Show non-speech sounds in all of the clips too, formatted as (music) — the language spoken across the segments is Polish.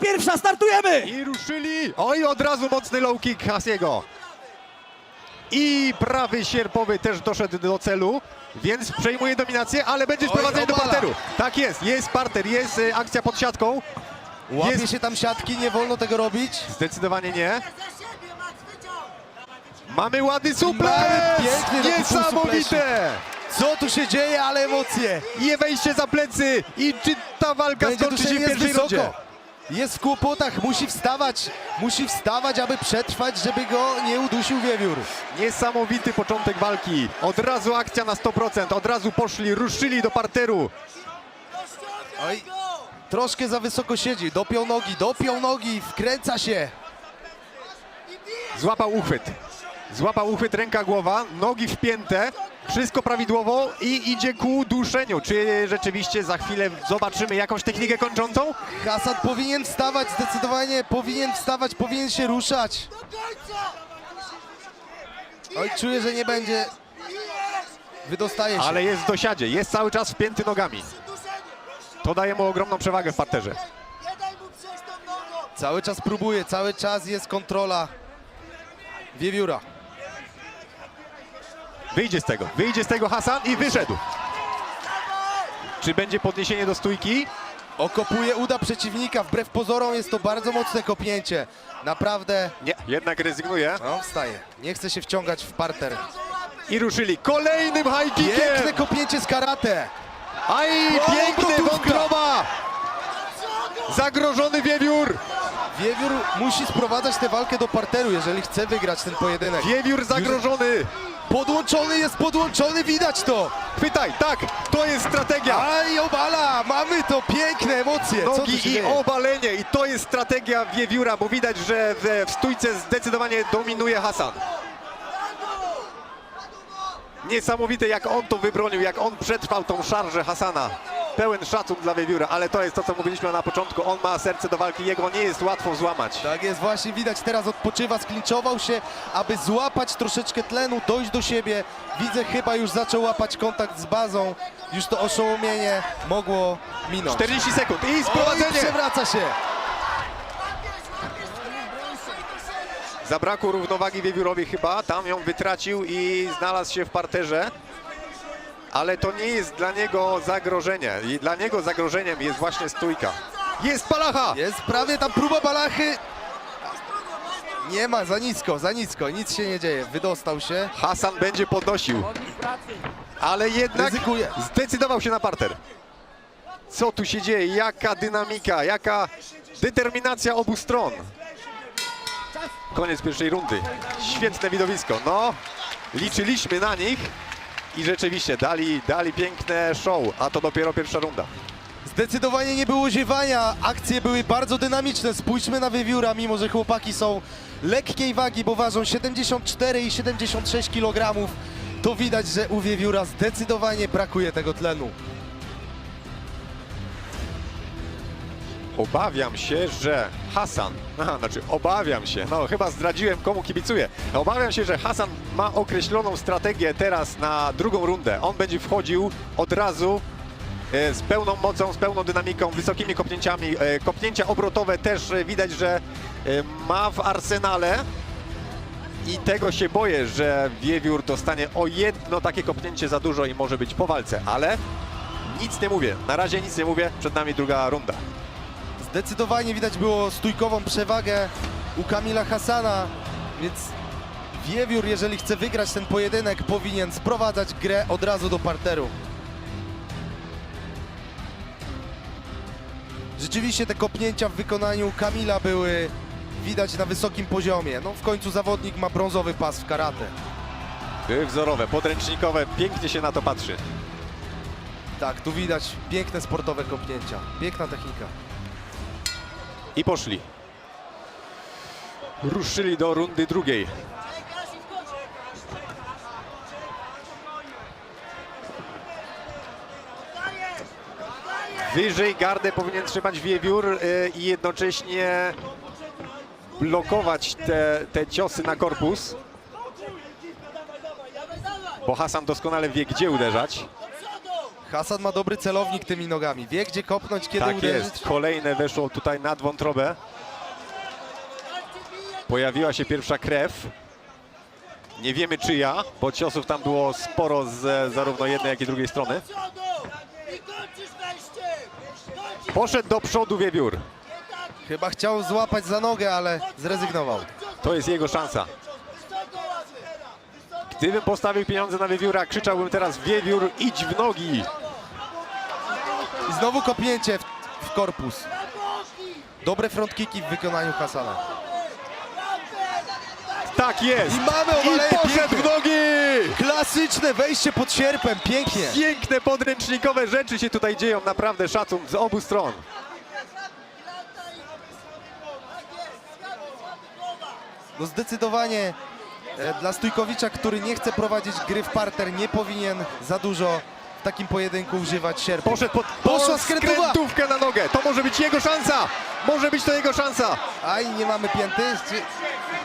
pierwsza, startujemy! I ruszyli. Oj, od razu mocny low kick Hasiego. I prawy sierpowy też doszedł do celu, więc przejmuje dominację, ale będzie sprowadzenie do obala. parteru. Tak jest, jest parter, jest y, akcja pod siatką. Łapie Jest- się tam siatki, nie wolno tego robić. Zdecydowanie nie. Mamy ładny suplex! Piękny taki Niesamowite! Co tu się dzieje, ale emocje. I wejście za plecy. I czy ta walka Będzie skończy się w jest pierwszej rundzie? Jest w kłopotach, musi wstawać. Musi wstawać, aby przetrwać, żeby go nie udusił wiewiór. Niesamowity początek walki. Od razu akcja na 100%. Od razu poszli, ruszyli do parteru. Oj, troszkę za wysoko siedzi. Dopiął nogi, dopiął nogi, wkręca się. Złapał uchwyt. Złapał uchwyt, ręka, głowa, nogi wpięte. Wszystko prawidłowo i idzie ku duszeniu. Czy rzeczywiście za chwilę zobaczymy jakąś technikę kończącą? Hasan powinien wstawać, zdecydowanie powinien wstawać, powinien się ruszać. Oj, czuję, że nie będzie. Wydostaje się. Ale jest w dosiadzie, jest cały czas wpięty nogami. To daje mu ogromną przewagę w parterze. Cały czas próbuje, cały czas jest kontrola wiewióra. Wyjdzie z tego, wyjdzie z tego Hasan i wyszedł. Czy będzie podniesienie do stójki? Okopuje uda przeciwnika, wbrew pozorom jest to bardzo mocne kopnięcie. Naprawdę, Nie, jednak rezygnuje. no wstaje. Nie chce się wciągać w parter. I ruszyli kolejnym high Piękne kickiem. kopnięcie z karate. Aj, O, piękny wątroba. Zagrożony wiewiór. Wiewiór musi sprowadzać tę walkę do parteru, jeżeli chce wygrać ten pojedynek. Wiewiór zagrożony. Podłączony jest podłączony, widać to. Chwytaj, tak, to jest strategia. Aj, obala, mamy to, piękne emocje. Co tu Nogi się i dzieje? obalenie i to jest strategia wiewióra, bo widać, że w, w stójce zdecydowanie dominuje Hasan. Niesamowite jak on to wybronił, jak on przetrwał tą szarżę Hasana. Pełen szacun dla wiewióra, ale to jest to, co mówiliśmy na początku. On ma serce do walki, jego nie jest łatwo złamać. Tak jest, właśnie widać, teraz odpoczywa, sklinczował się, aby złapać troszeczkę tlenu, dojść do siebie. Widzę, chyba już zaczął łapać kontakt z bazą. Już to oszołomienie mogło minąć. 40 sekund i sprowadzenie. przewraca się. Zabrakło równowagi wiewiórowi chyba, tam ją wytracił i znalazł się w parterze. Ale to nie jest dla niego zagrożenie. I dla niego zagrożeniem jest właśnie stójka. Jest palacha! Jest prawie tam próba balachy. Nie ma, za nisko, za nisko, nic się nie dzieje. Wydostał się. Hasan będzie podnosił. Ale jednak Ryzykuje. zdecydował się na parter. Co tu się dzieje? Jaka dynamika, jaka determinacja obu stron. Koniec pierwszej rundy. Świetne widowisko. No, liczyliśmy na nich i rzeczywiście dali, dali piękne show, a to dopiero pierwsza runda. Zdecydowanie nie było ziewania, akcje były bardzo dynamiczne. Spójrzmy na wiewióra, mimo że chłopaki są lekkiej wagi, bo ważą 74 i 76 kg. To widać, że u wiewióra zdecydowanie brakuje tego tlenu. Obawiam się, że Hasan, aha, znaczy obawiam się, no chyba zdradziłem komu kibicuję. Obawiam się, że Hasan ma określoną strategię teraz na drugą rundę. On będzie wchodził od razu e, z pełną mocą, z pełną dynamiką, wysokimi kopnięciami. E, Kopnięcia obrotowe też e, widać, że e, ma w arsenale. I tego się boję, że Wiewiór dostanie o jedno takie kopnięcie za dużo i może być po walce, ale nic nie mówię. Na razie nic nie mówię, przed nami druga runda. Zdecydowanie widać było stójkową przewagę u Kamila Hasana, więc wiewiór, jeżeli chce wygrać ten pojedynek, powinien sprowadzać grę od razu do parteru. Rzeczywiście te kopnięcia w wykonaniu Kamila były widać na wysokim poziomie. No w końcu zawodnik ma brązowy pas w karate. Były wzorowe, podręcznikowe, pięknie się na to patrzy. Tak, tu widać piękne sportowe kopnięcia. Piękna technika. I poszli. Ruszyli do rundy drugiej. Wyżej gardę powinien trzymać wiewiór y, i jednocześnie blokować te, te ciosy na korpus. Bo Hasan doskonale wie, gdzie uderzać. Hasan ma dobry celownik tymi nogami. Wie, gdzie kopnąć, kiedy Tak uderzyć. jest. Kolejne weszło tutaj nad wątrobę. Pojawiła się pierwsza krew. Nie wiemy czyja, bo ciosów tam było sporo z zarówno jednej, jak i drugiej strony. Poszedł do przodu Wiewiór. Chyba chciał złapać za nogę, ale zrezygnował. To jest jego szansa. Gdybym postawił pieniądze na Wiewióra, krzyczałbym teraz Wiewiór, idź w nogi. I znowu kopnięcie w, w korpus. Dobre front kicki w wykonaniu Hasana. Tak jest. I mamy I obalenie poszedł w nogi. Klasyczne wejście pod sierpem, pięknie. Piękne podręcznikowe rzeczy się tutaj dzieją. Naprawdę szacun z obu stron. No zdecydowanie e, dla Stójkowicza, który nie chce prowadzić gry w parter, nie powinien za dużo w takim pojedynku używać sierpu. Poszedł pod Poszła skrętówkę na nogę. To może być jego szansa. Może być to jego szansa. Aj, nie mamy pięty?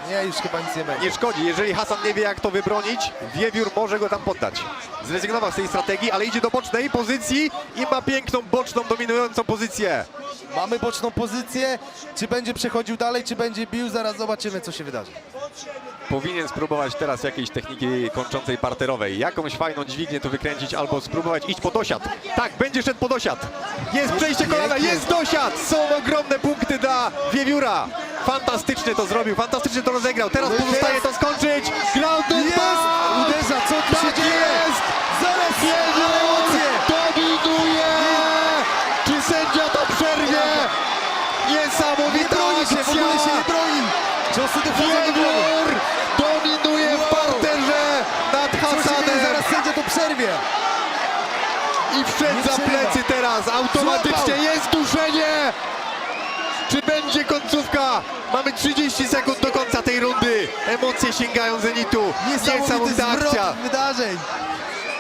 Nie, już chyba nic nie będzie. Nie szkodzi, jeżeli Hasan nie wie jak to wybronić, Wiewiór może go tam poddać. Zrezygnował z tej strategii, ale idzie do bocznej pozycji i ma piękną boczną, dominującą pozycję. Mamy boczną pozycję. Czy będzie przechodził dalej, czy będzie bił? Zaraz zobaczymy, co się wydarzy. Powinien spróbować teraz jakiejś techniki kończącej parterowej. Jakąś fajną dźwignię tu wykręcić albo spróbować iść pod osiad. Tak, będzie szedł pod osiad. Jest przejście kolana, jest dosiad. Są ogromne punkty dla Wiewióra. Fantastycznie to zrobił, fantastycznie to rozegrał. Teraz pozostaje to skończyć. And Jest! Uderza, co tu się Tak dzieje? jest! Zaraz! Dominuje! Czy sędzia to przerwie? Nie Niesamowita broni się, w ogóle się nie broni! Ciosy dochodzą do głowy. Wiewiór dominuje w Wow. parterze nad Co się dzieje? Hasanem Zaraz i wszedł za plecy teraz. Automatycznie Złapał. jest duszenie. Czy będzie końcówka? Mamy 30 sekund do końca tej rundy. Emocje sięgają zenitu. Niesamowita akcja. wydarzeń.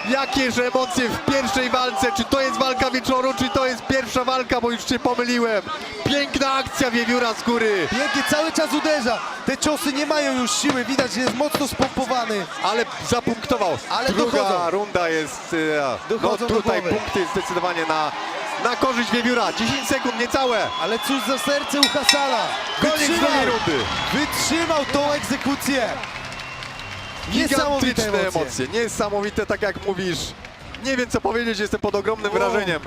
Jakież emocje w pierwszej walce. Czy to jest walka wieczoru, czy to jest pierwsza walka, bo już się pomyliłem. Piękna akcja Wiewióra z góry. Pięknie, cały czas uderza. Te ciosy nie mają już siły, widać, że jest mocno spompowany. Ale zapunktował. Ale Druga dochodzą. runda jest. e, No Dochodzą do tutaj głowy. punkty zdecydowanie na, na korzyść Wiewióra. 10 sekund niecałe. Ale cóż za serce u Hasana. Koniec drugiej rundy. wytrzymał tą egzekucję. Niesamowite emocje. emocje. Niesamowite, tak jak mówisz. Nie wiem co powiedzieć, jestem pod ogromnym Wow. wrażeniem.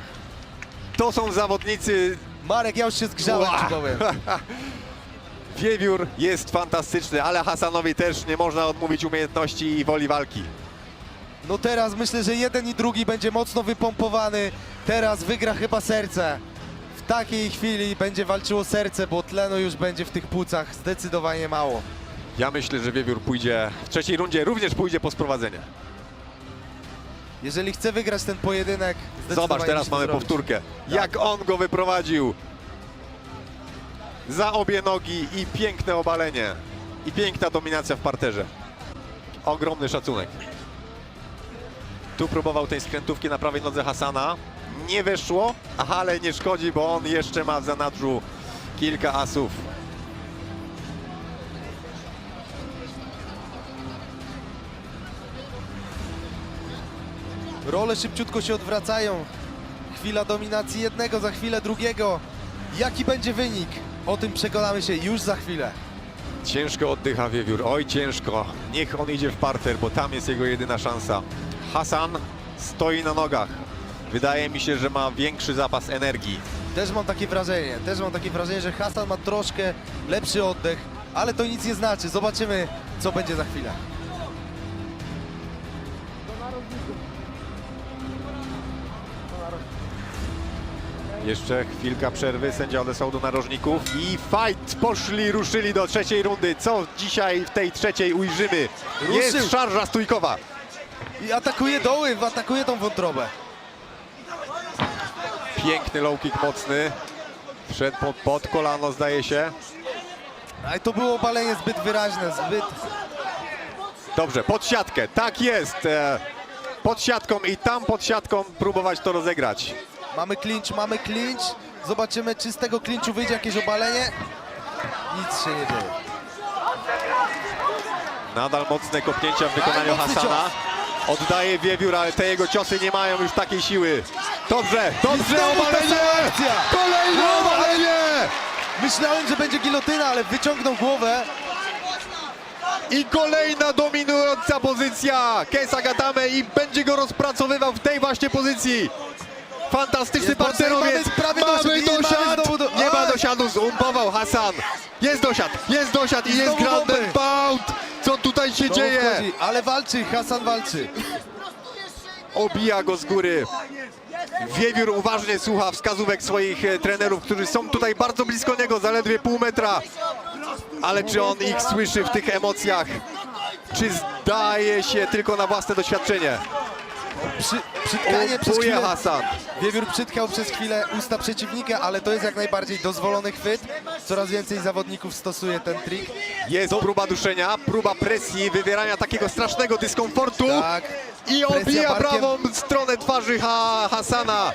To są zawodnicy. Marek, ja już się zgrzałem, Ła. ci powiem. (laughs) Wiewiór jest fantastyczny, ale Hasanowi też nie można odmówić umiejętności i woli walki. No teraz myślę, że jeden i drugi będzie mocno wypompowany. Teraz wygra chyba serce. W takiej chwili będzie walczyło serce, bo tlenu już będzie w tych płucach zdecydowanie mało. Ja myślę, że Wiewiór pójdzie w trzeciej rundzie, również pójdzie po sprowadzenie. Jeżeli chce wygrać ten pojedynek, Zobacz, teraz mamy zrobić. powtórkę. Jak on go wyprowadził. Za obie nogi i piękne obalenie. I piękna dominacja w parterze. Ogromny szacunek. Tu próbował tej skrętówki na prawej nodze Hasana. Nie weszło, ale nie szkodzi, bo on jeszcze ma w zanadrzu kilka asów. Role szybciutko się odwracają. Chwila dominacji jednego, za chwilę drugiego. Jaki będzie wynik? O tym przekonamy się już za chwilę. Ciężko oddycha Wiewiór, oj ciężko. Niech on idzie w parter, bo tam jest jego jedyna szansa. Hasan stoi na nogach. Wydaje mi się, że ma większy zapas energii. Też mam takie wrażenie, też mam takie wrażenie, że Hasan ma troszkę lepszy oddech, ale to nic nie znaczy. Zobaczymy, co będzie za chwilę. Jeszcze chwilka przerwy, sędzia odesłał do narożników i fight! Poszli, ruszyli do trzeciej rundy. Co dzisiaj w tej trzeciej ujrzymy? Ruszył. Jest szarża stójkowa. I atakuje doły, atakuje tą wątrobę. Piękny low kick mocny. Wszedł pod, pod kolano, zdaje się. Ale to było obalenie zbyt wyraźne, zbyt... Dobrze, pod siatkę, tak jest. E, pod siatką i tam pod siatką próbować to rozegrać. Mamy clinch, mamy clinch. Zobaczymy, czy z tego clinchu wyjdzie jakieś obalenie. Nic się nie dzieje. Nadal mocne kopnięcia w wykonaniu mocny Hasana. cios. Oddaje wiewiór, ale te jego ciosy nie mają już takiej siły. Dobrze, dobrze, znowu ta obalenie! sama akcja. Kolejne obalenie! Myślałem, że będzie gilotyna, ale wyciągnął głowę. I kolejna dominująca pozycja Kesa Gatame i będzie go rozpracowywał w tej właśnie pozycji. Fantastyczny Jest mamy prawie Mamy dosiad i do- Nie ma dosiadu, zumpował Hasan. Jest dosiad, jest dosiad i jest znowu Grand. Bound. Co tutaj się Znowu dzieje? wchodzi, ale walczy, Hasan walczy. Obija go z góry. Wiewiór uważnie słucha wskazówek swoich e, trenerów, którzy są tutaj bardzo blisko niego, zaledwie pół metra. Ale czy on ich słyszy w tych emocjach? Czy zdaje się tylko na własne doświadczenie? Przy, przytkanie przez chwilę. Hasan. Wiewiór przytkał przez chwilę usta przeciwnika, ale to jest jak najbardziej dozwolony chwyt. Coraz więcej zawodników stosuje ten trik. Jest próba duszenia, próba presji, wywierania takiego strasznego dyskomfortu. Tak. I Presja obija barkiem. prawą stronę twarzy ha Hasana.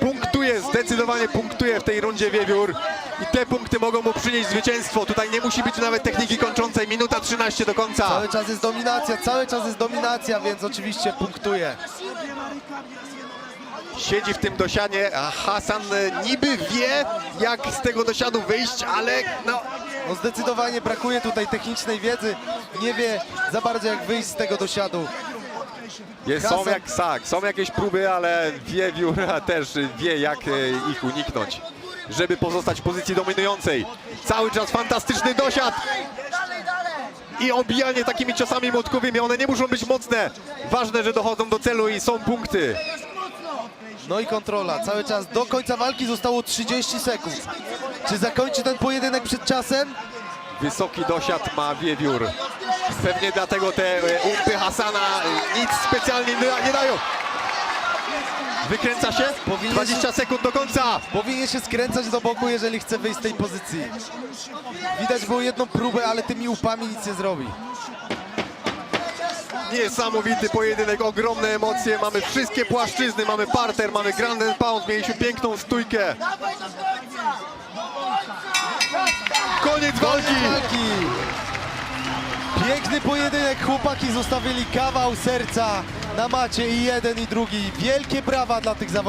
Punktuje, zdecydowanie punktuje w tej rundzie Wiewiór. I te punkty mogą mu przynieść zwycięstwo. Tutaj nie musi być nawet techniki kończącej. Minuta 13 do końca. Cały czas jest dominacja, cały czas jest dominacja, więc oczywiście punktuje. Siedzi w tym dosianie, a Hasan niby wie, jak z tego dosiadu wyjść, ale no, No zdecydowanie brakuje tutaj technicznej wiedzy. Nie wie za bardzo jak wyjść z tego dosiadu. Jest, są, jak, tak, są jakieś próby, ale Wiewiór (laughs) też wie, jak e, ich uniknąć, żeby pozostać w pozycji dominującej. Cały czas fantastyczny dosiad i obijanie takimi ciosami młotkowymi. One nie muszą być mocne. Ważne, że dochodzą do celu i są punkty. No i kontrola. Cały czas do końca walki zostało 30 sekund. Czy zakończy ten pojedynek przed czasem? Wysoki dosiad ma Wiewiór. Pewnie dlatego te e, umpy Hasana e, nic specjalnie nie dają. Wykręca się? Powinien- 20 sekund do końca. Powinien się skręcać do boku, jeżeli chce wyjść z tej pozycji. Widać było jedną próbę, ale tymi łupami nic nie zrobi. Niesamowity pojedynek, ogromne emocje, mamy wszystkie płaszczyzny, mamy parter, mamy grand and pound, mieliśmy piękną stójkę. Koniec walki! Walki! Piękny pojedynek, chłopaki zostawili kawał serca na macie i jeden i drugi. Wielkie brawa dla tych zawodników.